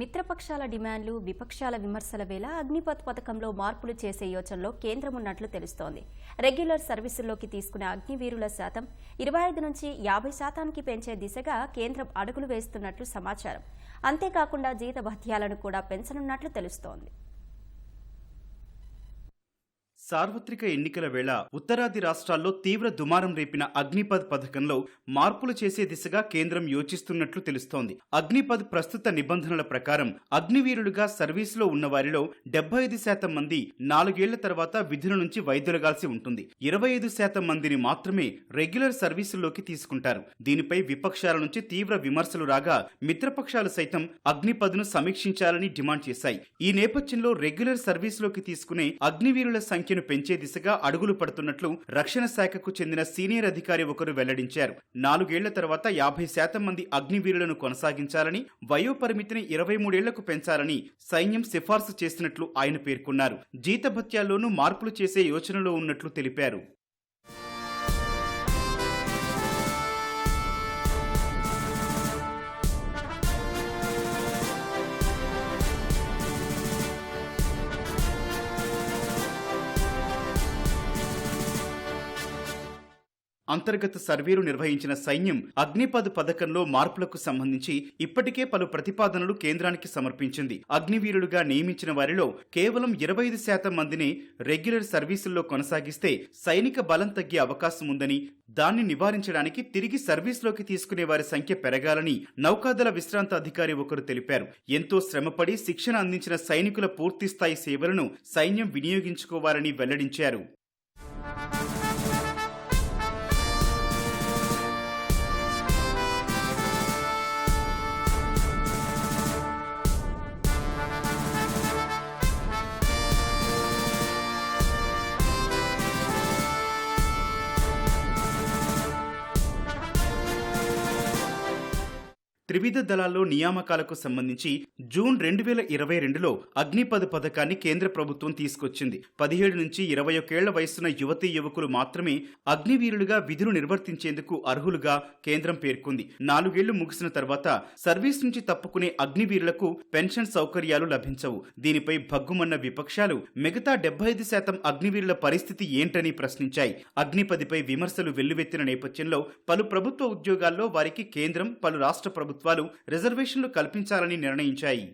మిత్రపక్షాల డిమాండ్లు విపక్షాల విమర్శల వేళ అగ్నిపథ్ పథకంలో మార్పులు చేసే యోచనలో కేంద్రం ఉన్నట్లు తెలుస్తోంది. రెగ్యులర్ సర్వీసుల్లోకి తీసుకునే అగ్నివీరుల శాతం ఇరవై ఐదు నుంచి యాభై శాతానికి పెంచే దిశగా కేంద్రం అడుగులు వేస్తున్నట్లు సమాచారం. అంతేకాకుండా జీతభత్యాలను కూడా పెంచనున్నట్లు తెలుస్తోంది. సార్వత్రిక ఎన్నికల వేళ ఉత్తరాది రాష్ట్రాల్లో తీవ్ర దుమారం రేపిన అగ్నిపథ్ పథకంలో మార్పులు చేసే దిశగా కేంద్రం యోచిస్తున్నట్లు తెలుస్తోంది. అగ్నిపథ్ ప్రస్తుత నిబంధనల ప్రకారం అగ్నివీరులుగా సర్వీసులో ఉన్న వారిలో డెబ్బై ఐదు శాతం మంది నాలుగేళ్ళ తర్వాత విధుల నుంచి వైదొలగాల్సి ఉంటుంది. ఇరవై ఐదు శాతం మందిని మాత్రమే రెగ్యులర్ సర్వీసుల్లోకి తీసుకుంటారు. దీనిపై విపక్షాల నుంచి తీవ్ర విమర్శలు రాగా మిత్రపక్షాలు సైతం అగ్నిపథ్ను సమీక్షించాలని డిమాండ్ చేశాయి. ఈ నేపథ్యంలో రెగ్యులర్ సర్వీసులోకి తీసుకునే అగ్నివీరుల సంఖ్య సంఖ్యను పెంచే దిశగా అడుగులు పడుతున్నట్లు రక్షణ శాఖకు చెందిన సీనియర్ అధికారి ఒకరు వెల్లడించారు. నాలుగేళ్ళ తర్వాత యాభై శాతం మంది అగ్నివీరులను కొనసాగించాలని వయోపరిమితిని ఇరవై మూడేళ్ళకు పెంచాలని సైన్యం సిఫార్సు చేసినట్లు ఆయన పేర్కొన్నారు. జీతభత్యాల్లోనూ మార్పులు చేసే యోచనలో ఉన్నట్లు తెలిపారు. అంతర్గత సర్వేలు నిర్వహించిన సైన్యం అగ్నిపథ్ పథకంలో మార్పులకు సంబంధించి ఇప్పటికే పలు ప్రతిపాదనలు కేంద్రానికి సమర్పించింది. అగ్నివీరులుగా నియమించిన వారిలో కేవలం ఇరవై ఐదు శాతం మందిని రెగ్యులర్ సర్వీసుల్లో కొనసాగిస్తే సైనిక బలం తగ్గే అవకాశం ఉందని దాన్ని నివారించడానికి తిరిగి సర్వీసులోకి తీసుకునే వారి సంఖ్య పెరగాలని నౌకాదళ విశ్రాంత అధికారి ఒకరు తెలిపారు. ఎంతో శ్రమపడి శిక్షణ అందించిన సైనికుల పూర్తిస్థాయి సేవలను సైన్యం వినియోగించుకోవాలని వెల్లడించారు. త్రివిధ దళాల్లో నియామకాలకు సంబంధించి జూన్ రెండు వేల ఇరవై రెండులో అగ్నిపథ్ పథకాన్ని కేంద్ర ప్రభుత్వం తీసుకొచ్చింది. పదిహేడు నుంచి ఇరవై ఒకేళ్ళ వయసున్న యువతీ యువకులు మాత్రమే అగ్నివీరులుగా విధులు నిర్వర్తించేందుకు అర్హులుగా కేంద్రం పేర్కొంది. నాలుగేళ్ళు ముగిసిన తర్వాత సర్వీస్ నుంచి తప్పుకునే అగ్నివీరులకు పెన్షన్ సౌకర్యాలు లభించవు. దీనిపై భగ్గుమన్న విపక్షాలు మిగతా డెబ్బై ఐదు శాతం అగ్నివీరుల పరిస్థితి ఏంటని ప్రశ్నించాయి. అగ్నిపథిపై విమర్శలు వెల్లువెత్తిన నేపథ్యంలో పలు ప్రభుత్వ ఉద్యోగాల్లో వారికి కేంద్రం పలు రాష్ట్ర ప్రభుత్వాలు రిజర్వేషన్లు కల్పించాలని నిర్ణయించాయి.